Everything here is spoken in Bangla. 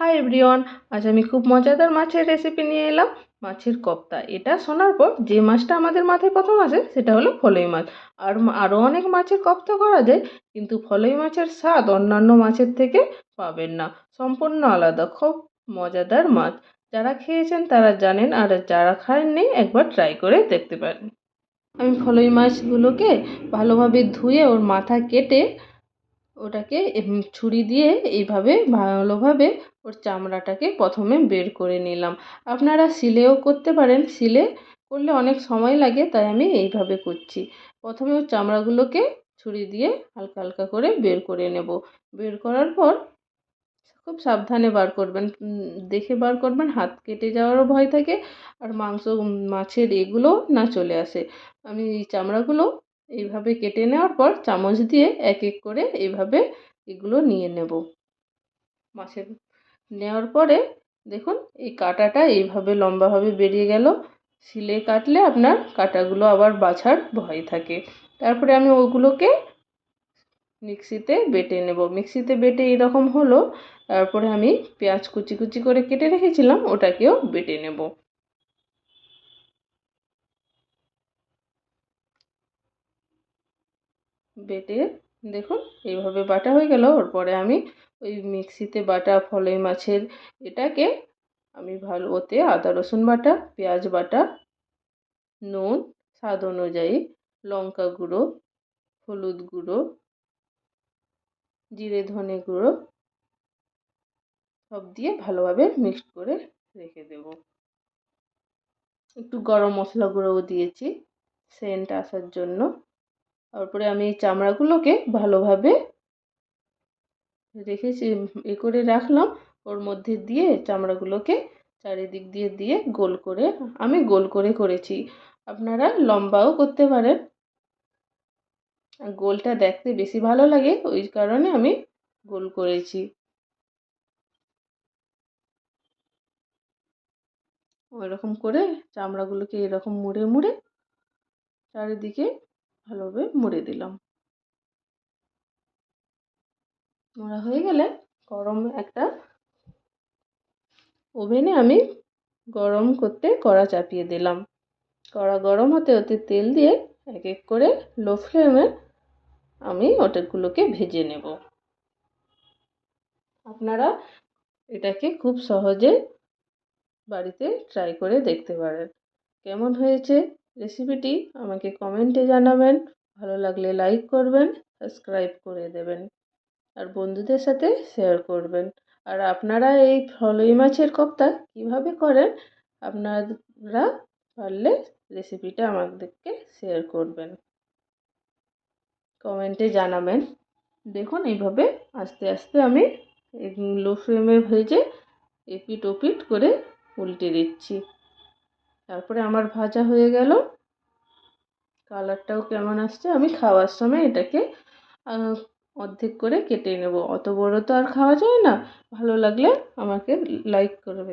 হাই এভরিওয়ান আজ আমি খুব মজাদার মাছের রেসিপি নিয়ে এলাম, মাছের কপ্তা। এটা শোনার পর যে মাছটা আমাদের মাথায় প্রথম আসে, সেটা হলো ফলই মাছ। আর আরও অনেক মাছের কপ্তা করা যায়, কিন্তু ফলই মাছের স্বাদ অন্যান্য মাছের থেকে পাবেন না। সম্পূর্ণ আলাদা, খুব মজাদার মাছ। যারা খেয়েছেন তারা জানেন, আর যারা খাননি, একবার ট্রাই করে দেখতে পারেন। আমি ফলই মাছগুলোকে ভালোভাবে ধুয়ে ওর মাথা কেটে ওটাকে ছুরি দিয়ে এইভাবে ভালোভাবে ওর চামড়াটাকে প্রথমে বের করে নিলাম। আপনারা শিলেও করতে পারেন। শিলে করলে অনেক সময় লাগে, তাই আমি এইভাবে করছি। প্রথমে ওর চামড়াগুলোকে ছুরি দিয়ে হালকা হালকা করে বের করে নেব। বের করার পর খুব সাবধানে বার করবেন। দেখে বার করবেন, হাত কেটে যাওয়ারও ভয় থাকে আর মাংস মাছের এগুলো না চলে আসে। আমি এই চামড়াগুলো এইভাবে কেটে নেওয়ার পর চামচ দিয়ে এক এক করে এইভাবে এগুলো নিয়ে নেব। মাছের নেওয়ার পরে দেখুন, এই কাঁটাটা এইভাবে লম্বাভাবে বেরিয়ে গেল। শিলে কাটলে আপনার কাঁটাগুলো আবার বাছার ভয় থাকে। তারপরে আমি ওগুলোকে মিক্সিতে বেটে নেব। মিক্সিতে বেটে এরকম হলো, তারপরে আমি পেঁয়াজ কুচি কুচি করে কেটে রেখেছিলাম, ওটাকেও বেটে নেব। বেটে, দেখুন, এইভাবে বাটা হয়ে গেল। ওর পরে আমি ওই মিক্সিতে বাটা ফলই মাছের এটাকে আমি ভালো ওতে আদা, রসুন বাটা, পেঁয়াজ বাটা, নুন, স্বাদ অনুযায়ী লঙ্কা গুঁড়ো, হলুদ গুঁড়ো, জিরে, ধনে গুঁড়ো, সব দিয়ে ভালোভাবে মিক্সড করে রেখে দেব। একটু গরম মশলা গুঁড়োও দিয়েছি, সেন্ট আসার জন্য। তারপরে আমি চামড়াগুলোকে ভালোভাবে রেখেছি, এ করে রাখলাম। ওর মধ্যে দিয়ে চামড়াগুলোকে চারিদিক দিয়ে দিয়ে গোল করে, আমি গোল করে করেছি। আপনারা লম্বাও করতে পারেন। গোলটা দেখতে বেশি ভালো লাগে, ওই কারণে আমি গোল করেছি। ওইরকম করে চামড়াগুলোকে এরকম মুড়ে মুড়ে চারিদিকে ভালোভাবে মুড়ে দিলাম। মোড়া হয়ে গেলে গরম একটা ওভেনে আমি গরম করতে কড়া চাপিয়ে দিলাম। কড়া গরম হতে হতে তেল দিয়ে এক এক করে লো ফ্লেমে আমি ওটাগুলোকে ভেজে নেব। আপনারা এটাকে খুব সহজে বাড়িতে ট্রাই করে দেখতে পারেন। কেমন হয়েছে? রেসিপিটি আমাকে কমেন্টে জানাবেন, ভালো লাগলে লাইক করবেন সাবস্ক্রাইব করে দেবেন, আর বন্ধুদের সাথে শেয়ার করবেন। আর আপনারা এই ফলই মাছের কপ্তা কীভাবে করেন, আপনারা পারলে রেসিপিটা আমাদেরকে শেয়ার করবেন। কমেন্টে জানাবেন। দেখুন এইভাবে আস্তে আস্তে আমি লো ফ্লেমে ভেজে এপিট ওপিট করে উল্টে দিচ্ছি। তারপরে আমার ভাজা হয়ে গেল। কালারটাও কেমন আসছে? আমি খাওয়ার সময় এটাকে অর্ধেক করে কেটে নেব। অত বড় তো আর খাওয়া যায় না। ভালো লাগলে আমাকে লাইক করবে